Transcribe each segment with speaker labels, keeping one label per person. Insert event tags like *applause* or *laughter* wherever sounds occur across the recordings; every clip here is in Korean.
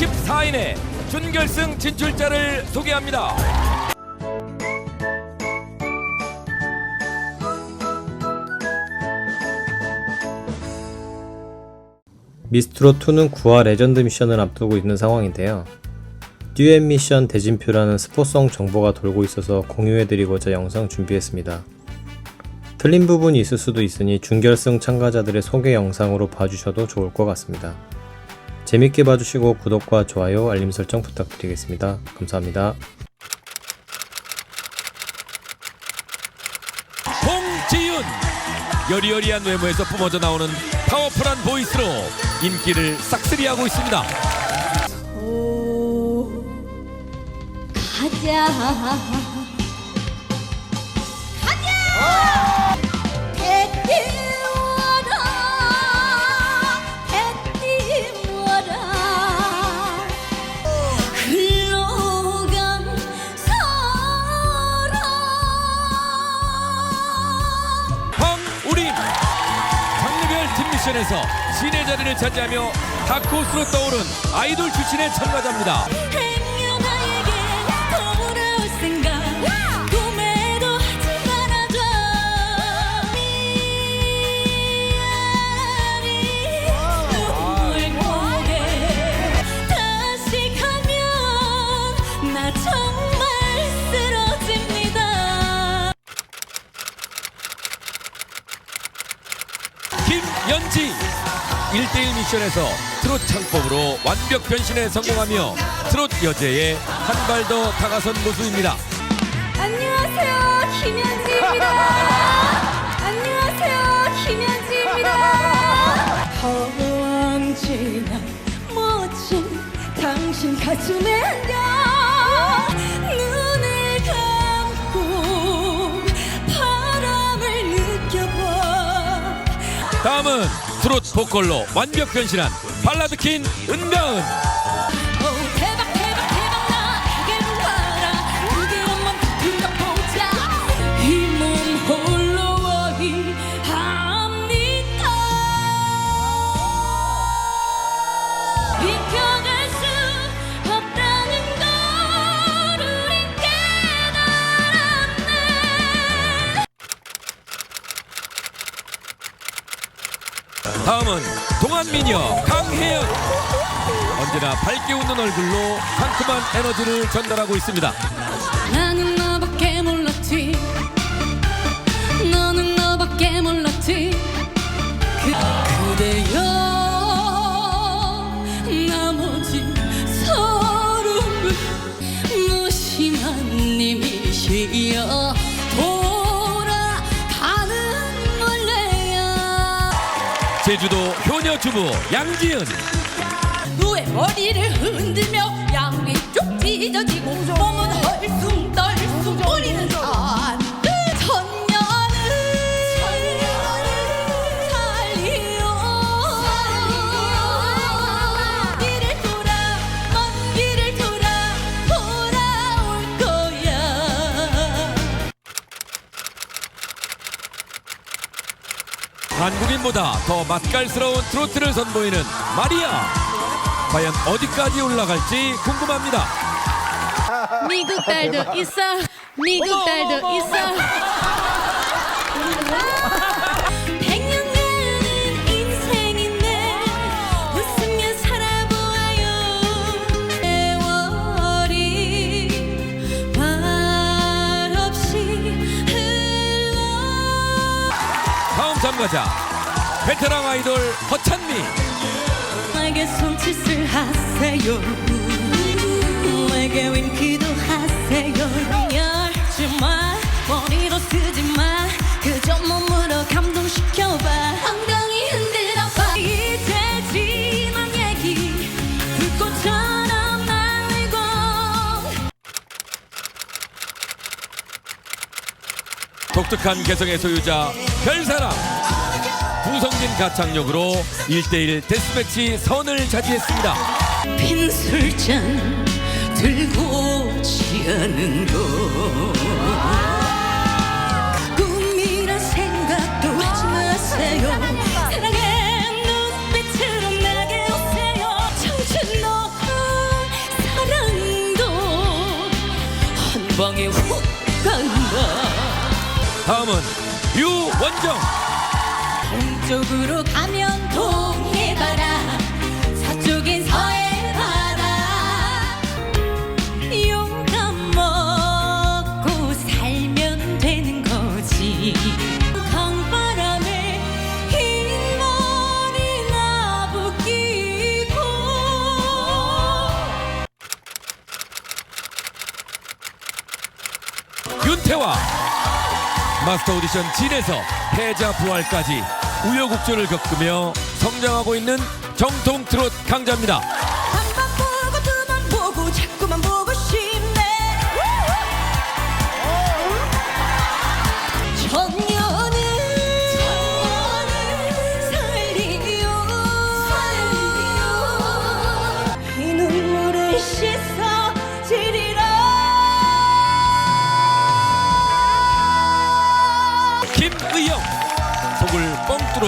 Speaker 1: 14인의 준결승 진출자를 소개합니다.
Speaker 2: 미스트롯2는 9화 레전드 미션을 앞두고 있는 상황인데요. 듀엣 미션 대진표라는 스포성 정보가 돌고 있어서 공유해드리고자 영상 준비했습니다. 틀린 부분이 있을 수도 있으니 준결승 참가자들의 소개 영상으로 봐주셔도 좋을 것 같습니다. 재밌게 봐주시고 구독과 좋아요, 알림 설정 부탁드리겠습니다. 감사합니다.
Speaker 1: 홍지윤 여리여리한 외모에서 뿜어져 나오는 파워풀한 보이스로 인기를 싹쓸이하고 있습니다.
Speaker 3: 오 가자 가자
Speaker 1: 션에서 신의 자리를 차지하며 다크호스로 떠오른 아이돌 출신의 참가자입니다. 김연지 1대1 미션에서 트롯 창법으로 완벽 변신에 성공하며 트롯 여제에 한 발 더 다가선 모습입니다.
Speaker 3: 안녕하세요 김현지입니다. *laughs* 안녕하세요 김현지입니다. 언제나 멋진 당신 가슴에 안겨
Speaker 1: 다음은 트롯 보컬로 완벽 변신한 발라드킨 은가은.
Speaker 3: 합
Speaker 1: 다음은 동안미녀 강혜연. 언제나 밝게 웃는 얼굴로 상큼한 에너지를 전달하고 있습니다.
Speaker 3: 나는 너밖에 몰랐지. 너는 너밖에 몰랐
Speaker 1: 제주도 효녀 주부 양지은.
Speaker 3: 왜 머리를 흔들며 양쪽 찢어지고 몸은 헐숭떨숭. 뿌리는 안
Speaker 1: 한국인보다 더 맛깔스러운 트로트를 선보이는 마리아. 과연 어디까지 올라갈지 궁금합니다.
Speaker 4: 미국 딸도 있어. 미국 딸도 있어
Speaker 1: 참가자 베테랑 아이돌 허찬미.
Speaker 3: 나에게 손짓을 하세요. 내게 윙크도 하세요
Speaker 1: 독특한 개성의 소유자 별사랑. 부성진 가창력으로 1대1 데스매치 선을 차지했습니다.
Speaker 3: 빈 술잔 들고 취하는 거 꿈이라 생각도 하지 마세요. 방에 훅 간다.
Speaker 1: 다음은 유원정.
Speaker 3: 동쪽으로 가면 동해바다 서쪽엔 서해바다. 용감 먹고 살면 되는 거지. 강바람에 흰 머리 나부끼고.
Speaker 1: 윤태와 마스터 오디션 진에서 패자 부활까지 우여곡절을 겪으며 성장하고 있는 정통 트롯 강자입니다.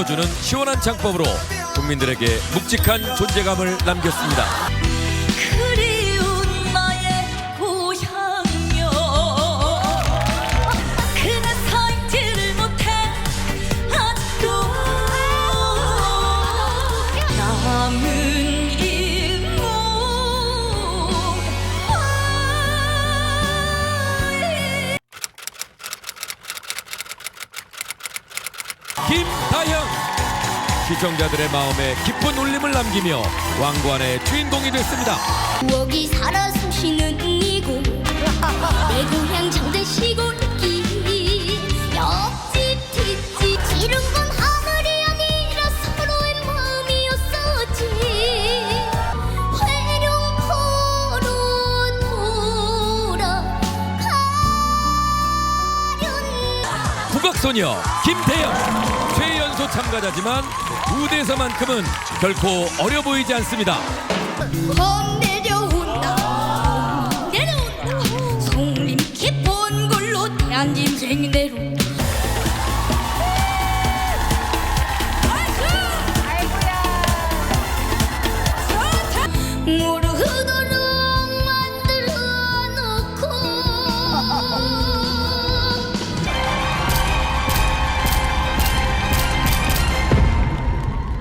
Speaker 1: 뻥 뚫어주는 시원한 창법으로 국민들에게 묵직한 존재감을 남겼습니다. 시청자들의 마음에 깊은 울림을 남기며 왕관의 주인공이 됐습니다.
Speaker 5: 부엌이 살아 숨쉬는 이곳 내 고향 장대 시골길 옆집 뒷집 지른 건 하늘이 아니라 서로의 마음이었었지 회룡포로 돌아가련
Speaker 1: 국악소녀 김태영 최 연소 참가자지만 무대에서만큼은 결코 어려 보이지 않습니다.
Speaker 5: 봄 내려온다 내려온다 송림 깊은 걸로 대한 인생 내로